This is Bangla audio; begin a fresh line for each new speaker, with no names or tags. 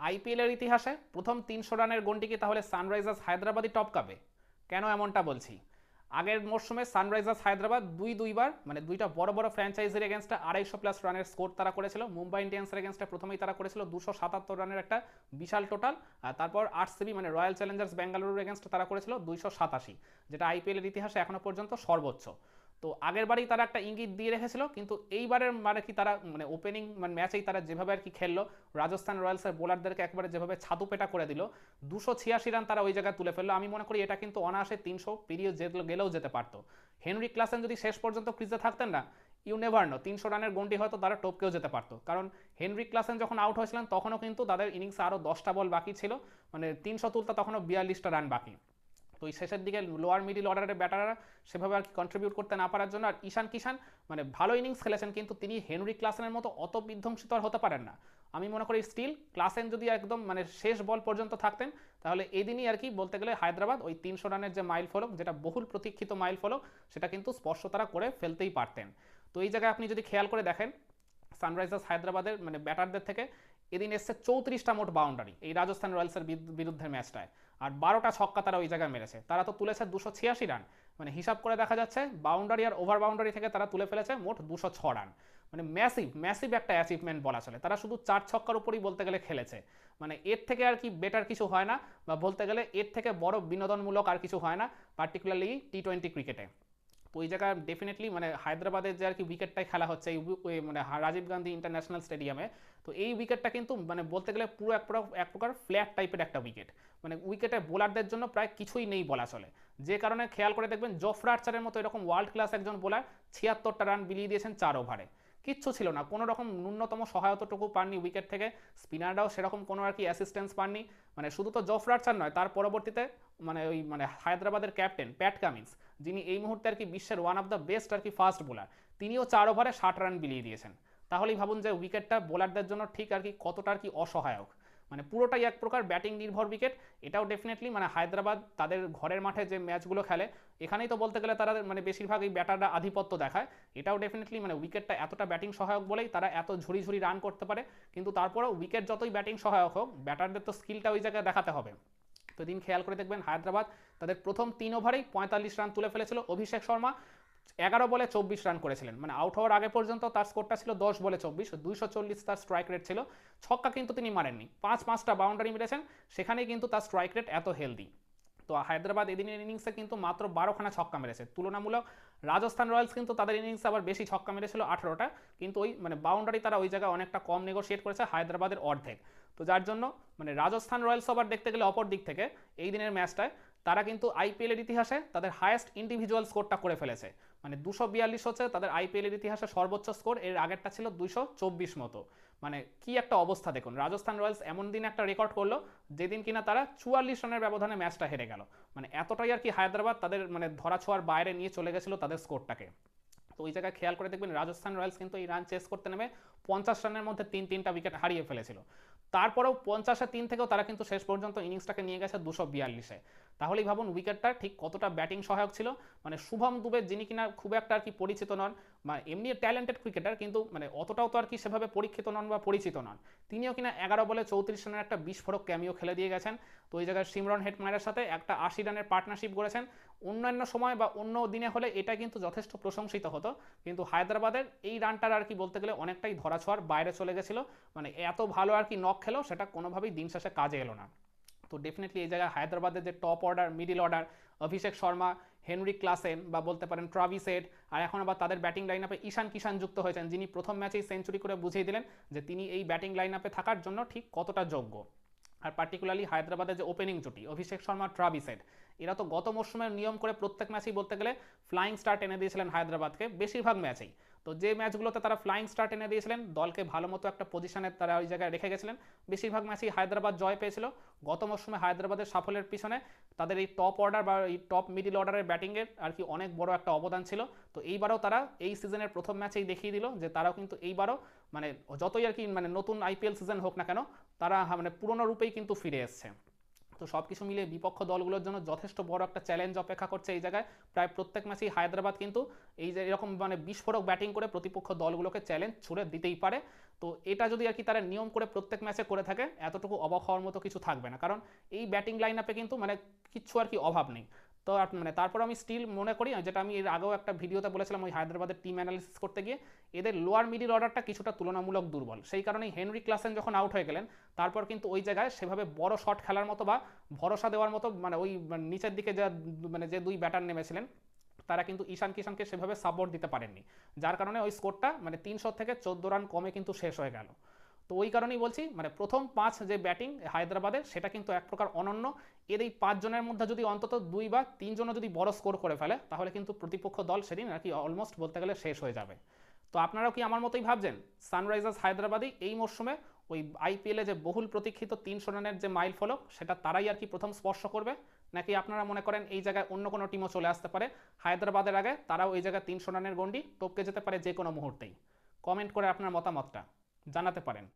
আইপিএলের ইতিহাসে প্রথম তিনশো রানের গন্ডি কি তাহলে সানরাইজার্স হায়দ্রাবাদই টপকাবে কেন এমনটা বলছি? আগের মরশুমে সানরাইজার্স হায়দ্রাবাদ দুই দুইবার মানে দুইটা বড় বড় ফ্র্যাঞ্চাইজির এগেনস্টে আড়াইশো প্লাস রানের স্কোর তারা করেছিল। মুম্বাই ইন্ডিয়ান্সের এগেনস্টে প্রথমেই তারা করেছিল দুশো সাতাত্তর রানের একটা বিশাল টোটাল আর তারপর আরসিবি মানে রয়্যাল চ্যালেঞ্জার্স বেঙ্গালুরুর এগেনস্টে তারা করেছিল দুইশো সাতাশি, যেটা আইপিএলের ইতিহাসে এখনও পর্যন্ত সর্বোচ্চ। তো আগের বারেই তারা একটা ইঙ্গিত দিয়ে রেখেছিল, কিন্তু এইবারের মানে কি তারা মানে ওপেনিং মানে ম্যাচেই তারা যেভাবে আর কি খেললো, রাজস্থান রয়্যালসের বোলারদেরকে একবারে যেভাবে ছাতু পেটা করে দিল, দুশো ছিয়াশি রান তারা ওই জায়গায় তুলে ফেলল। আমি মনে করি এটা কিন্তু অনায়াসে তিনশো পেরিয়ে গেলেও যেতে পারতো। হেনরি ক্লাসেন যদি শেষ পর্যন্ত ক্রিজে থাকতেন না ইউ নেভার নো তিনশো রানের গন্ডি হয়তো তারা টপকেও যেতে পারতো। কারণ হেনরি ক্লাসেন যখন আউট হয়েছিলেন, তখনও কিন্তু তাদের ইনিংসে আরও দশটা বল বাকি ছিল মানে তিনশো তুলতে তখনও বিয়াল্লিশটা রান বাকি। এই শেষের দিকে লোয়ার মিডিল অর্ডারের ব্যাটাররা সেভাবে আর কি কন্ট্রিবিউট করতে না পারার জন্য আর ঈশান কিষান মানে ভালো ইনিংস খেলেছেন কিন্তু তিনি হেনরি ক্লাসেনের মতো অত বিধ্বংসিত আর হতে পারেন না। আমি মনে করি স্টিল ক্লাসেন যদি একদম মানে শেষ বল পর্যন্ত থাকতেন, তাহলে এই দিনই আর কি বলতে গেলে হায়দ্রাবাদ ওই তিনশো রানের যে মাইল ফলক যেটা বহুল প্রতীক্ষিত মাইল ফলক সেটা কিন্তু স্পর্শ তারা করে ফেলতেই পারতেন। তো এই জায়গায় আপনি যদি খেয়াল করে দেখেন, সানরাইজার্স হায়দ্রাবাদের মানে ব্যাটারদের থেকে এদিন এসছে চৌত্রিশটা মোট বাউন্ডারি এই রাজস্থান রয়্যালসের বিরুদ্ধে ম্যাচটায় আর বারোটা ছক্কা তারা ওই জায়গায় মেরেছে। তারা তো তুলেছে দুশো ছিয়াশি রান। মানে হিসাব করে দেখা যাচ্ছে বাউন্ডারি আর ওভার বাউন্ডারি থেকে তারা তুলে ফেলেছে মোট দুশো ছ রান। মানে ম্যাসিভ ম্যাসিভ একটা অ্যাচিভমেন্ট বলা চলে। তারা শুধু চার ছক্কার উপরই বলতে গেলে খেলেছে। মানে এর থেকে আর কি বেটার কিছু হয় না, বা বলতে গেলে এর থেকে বড় বিনোদনমূলক আর কিছু হয় না পার্টিকুলারলি টি টোয়েন্টি ক্রিকেটে তো ওই জায়গায় ডেফিনেটলি মানে হায়দ্রাবাদের যে আর কি উইকেটটাই খেলা হচ্ছে, এই মানে রাজীব গান্ধী ইন্টারন্যাশনাল স্টেডিয়ামে তো এই উইকেটটা কিন্তু মানে বলতে গেলে পুরো এক এক প্রকার ফ্ল্যাট টাইপের একটা উইকেট মানে উইকেটে বোলারদের জন্য প্রায় কিছুই নেই বলা চলে। যে কারণে খেয়াল করে দেখবেন, জফরা আর্চারের মতো এরকম ওয়ার্ল্ড ক্লাস একজন বোলার ছিয়াত্তরটা রান বিলিয়ে দিয়েছেন চার ওভারে কিচ্ছু ছিল না। কোনো রকম ন্যূনতম সহায়তাটুকু পাননি উইকেট থেকে। স্পিনাররাও সেরকম কোনো আর কি অ্যাসিস্ট্যান্স পাননি। মানে শুধু তো জফরার নয়, তার পরবর্তীতে মানে ওই মানে হায়দ্রাবাদের ক্যাপ্টেন প্যাট কামিন্স যিনি এই মুহূর্তে আর কি বিশ্বের ওয়ান অফ দ্য বেস্ট আর কি ফাস্ট বোলার তিনিও চার ওভারে ষাট রান বিলিয়ে দিয়েছেন। তাহলেই ভাবুন যে উইকেটটা বোলারদের জন্য ঠিক আর কি কতটা আর কি অসহায়ক। মানে পুরোটাই এক প্রকার ব্যাটিং নির্ভর উইকেট এটাও ডেফিনেটলি মানে হায়দ্রাবাদ তাদের ঘরের মাঠে যে ম্যাচগুলো খেলে, এখানেই তো বলতে গেলে তারা মানে বেশিরভাগ এই ব্যাটাররা আধিপত্য দেখায়। এটাও ডেফিনেটলি মানে উইকেটটা এতটা ব্যাটিং সহায়ক বলেই তারা এত ঝুড়ি ঝুড়ি রান করতে পারে। কিন্তু তারপরেও উইকেট যতই ব্যাটিং সহায়ক হোক, ব্যাটারদের তো স্কিলটা ওই জায়গায় দেখাতে হবে। তো দিন খেয়াল করে দেখবেন হায়দ্রাবাদ তাদের প্রথম তিন ওভারেই পঁয়তাল্লিশ রান তুলে ফেলেছিল অভিষেক শর্মা। এগারো বলে চব্বিশ রান করেছিলেন। মানে আউট হওয়ার আগে পর্যন্ত তার স্কোরটা ছিল দশ বলে চব্বিশ। দুইশো চল্লিশ তার স্ট্রাইক রেট ছিল। ছক্কা কিন্তু তিনি মারেননি। পাঁচ পাঁচটা বাউন্ডারি মেরেছেন। সেখানেই কিন্তু তার স্ট্রাইক রেট এত হেলদি তো হায়দ্রাবাদ এদিনের ইনিংসে কিন্তু মাত্র বারোখানা ছক্কা মেরেছে। তুলনামূলক রাজস্থান রয়্যালস কিন্তু তাদের ইনিংসে আবার বেশি ছক্কা মেরেছিল আঠারোটা। কিন্তু ওই মানে বাউন্ডারি তারা ওই জায়গায় অনেকটা কম নেগোশিয়েট করেছে হায়দ্রাবাদের অর্ধেক। তো যার জন্য মানে রাজস্থান রয়্যালস আবার দেখতে গেলে অপর দিক থেকে এই দিনের ম্যাচটায় তারা কিন্তু আইপিএলের ইতিহাসে তাদের হায়েস্ট ইন্ডিভিজুয়াল স্কোরটা করে ফেলেছে। মানে দুশো বিয়াল্লিশ হচ্ছে তাদের আইপিএলের ইতিহাসে সর্বোচ্চ স্কোর, এর আগেরটা ছিল দুশো চব্বিশ মতো। মানে কি একটা অবস্থা দেখুন, রাজস্থান রয়্যালস এমন দিন একটা রেকর্ড করল যেদিন কিনা তারা চুয়াল্লিশ রানের ব্যবধানে ম্যাচটা হেরে গেল। মানে এতটাই আর কি হায়দ্রাবাদ তাদের মানে ধরা ছোঁয়ার বাইরে নিয়ে চলে গেছিল তাদের স্কোরটাকে। তো ওই জায়গায় খেয়াল করে দেখবেন রাজস্থান রয়্যালস কিন্তু এই রান চেস করতে নেমে পঞ্চাশ রানের মধ্যে তিন তিনটা উইকেট হারিয়ে ফেলেছিল। তারপরেও পঞ্চাশে তিন থেকেও তারা কিন্তু শেষ পর্যন্ত ইনিংসটাকে নিয়ে গেছে দুশো বিয়াল্লিশে। তাহলেই ভাবুন উইকেটটা ঠিক কতটা ব্যাটিং সহায়ক ছিল। মানে শুভম দুবে, যিনি কিনা খুব একটা আর কি পরিচিত নন বা এমনি ট্যালেন্টেড ক্রিকেটার কিন্তু মানে অতটাও তো আর কি সেভাবে পরীক্ষিত নন বা পরিচিত নন। তিনিও কিনা এগারো বলে চৌত্রিশ রানের একটা বিস্ফোরক ক্যামিও খেলে দিয়ে গেছেন। তো ওই জায়গায় সিমরন হেটমায়ের সাথে একটা আশি রানের পার্টনারশিপ করেছেন। অন্যান্য সময় বা অন্য দিনে হলে এটা কিন্তু যথেষ্ট প্রশংসিত হতো। কিন্তু হায়দ্রাবাদের এই রানটার আর কি বলতে গেলে অনেকটাই ধরাছোঁয়ার বাইরে চলে গেছিল। মানে এত ভালো আর কি নক খেলো, সেটা কোনোভাবেই দিন শেষে কাজে এলো না। তো ডেফিনেটলি এই জায়গায় হায়দ্রাবাদের যে top order middle order Abhishek Sharma Henry Klaasen বা বলতে পারেন ট্রাভিসেড আর এখন আবার তাদের ব্যাটিং লাইন আপে ঈশান কিষান যুক্ত হয়েছেন, যিনি প্রথম ম্যাচেই সেঞ্চুরি করে বুঝিয়ে দিলেন যে তিনি এই ব্যাটিং লাইন আপে থাকার জন্য ঠিক কতটা যোগ্য। আর পার্টিকুলারলি হায়দ্রাবাদের যে ওপেনিং জুটি, অভিষেক শর্মা ট্রাভিসেড এরা তো গত মরশুমের নিয়ম করে প্রত্যেক ম্যাচেই বলতে গেলে ফ্লাইং স্টার্ট এনে দিয়েছিলেন হায়দ্রাবাদকে, বেশিরভাগ ম্যাচেই তো যে ম্যাচগুলোতে তারা ফ্লাইং স্টার্ট এনে দিয়েছিলেন, দলকে ভালো মতো একটা পজিশনে তারা ওই জায়গায় রেখে গেছিলেন। বেশিরভাগ ম্যাচেই হায়দ্রাবাদ জয় পেয়েছিল। গত মরশুমে হায়দ্রাবাদের সাফল্যের পিছনে তাদের এই টপ অর্ডার বা এই টপ মিডিল অর্ডারের ব্যাটিংয়ের আর কি অনেক বড় একটা অবদান ছিল। তো এইবারও তারা এই সিজনের প্রথম ম্যাচেই দেখিয়ে দিল যে তারাও কিন্তু এইবারও মানে যতই আর কি মানে নতুন আইপিএল সিজন হোক না কেন, তারা মানে পুরনো রূপেই কিন্তু ফিরে এসছে। তো সব কিছু মিলিয়ে বিপক্ষ দলগুলোর জন্য যথেষ্ট বড় একটা চ্যালেঞ্জ অপেক্ষা করছে এই জায়গায়। প্রায় প্রত্যেক ম্যাচেই হায়দ্রাবাদ কিন্তু এই যে এরকম মানে বিস্ফোরক ব্যাটিং করে প্রতিপক্ষ দলগুলোকে চ্যালেঞ্জ ছুড়ে দিতেই পারে। তো এটা যদি আর কি তারা নিয়ম করে প্রত্যেক ম্যাচে করে থাকে, এতটুকু অবাক হওয়ার মতো কিছু থাকবে না। কারণ এই ব্যাটিং লাইন আপে কিন্তু মানে কিচ্ছু আর কি অভাব নেই। তো মানে তারপর আমি স্টিল মনে করি যেটা আমি এর আগেও একটা ভিডিওতে বলেছিলাম ওই হায়দ্রাবাদের টিম অ্যানালিসিস করতে গিয়ে, এদের লোয়ার মিডিল অর্ডারটা কিছুটা তুলনামূলক দুর্বল। সেই কারণেই হেনরি ক্লাসেন যখন আউট হয়ে গেলেন, তারপর কিন্তু ওই জায়গায় সেভাবে বড় শট খেলার মতো বা ভরসা দেওয়ার মতো মানে ওই নিচের দিকে যা মানে যে দুই ব্যাটার নেমেছিলেন, তারা কিন্তু ঈশান কিষানকে সেভাবে সাপোর্ট দিতে পারেননি। যার কারণে ওই স্কোরটা মানে তিনশো থেকে চোদ্দ রান কমে কিন্তু শেষ হয়ে গেল। তো ওই কারণেই বলছি মানে প্রথম পাঁচ যে ব্যাটিং হায়দ্রাবাদের, সেটা কিন্তু এক প্রকার অনন্য। এর এই পাঁচজনের মধ্যে যদি অন্তত দুই বা তিনজনও যদি বড় স্কোর করে ফেলে, তাহলে কিন্তু প্রতিপক্ষ দল সেদিন আর কি অলমোস্ট বলতে গেলে শেষ হয়ে যাবে। তো আপনারাও কি আমার মতোই ভাবছেন? সানরাইজার্স হায়দ্রাবাদই এই মরশুমে ওই আইপিএলে যে বহুল প্রতীক্ষিত তিনশো রানের যে মাইল ফলক, সেটা তারাই আর কি প্রথম স্পর্শ করবে? নাকি আপনারা মনে করেন এই জায়গায় অন্য কোনো টিমও চলে আসতে পারে? হায়দ্রাবাদের আগে তারাও এই জায়গায় তিনশো রানের গন্ডি টপকে যেতে পারে যে কোনো মুহূর্তেই। কমেন্ট করে আপনার মতামতটা জানাতে পারেন।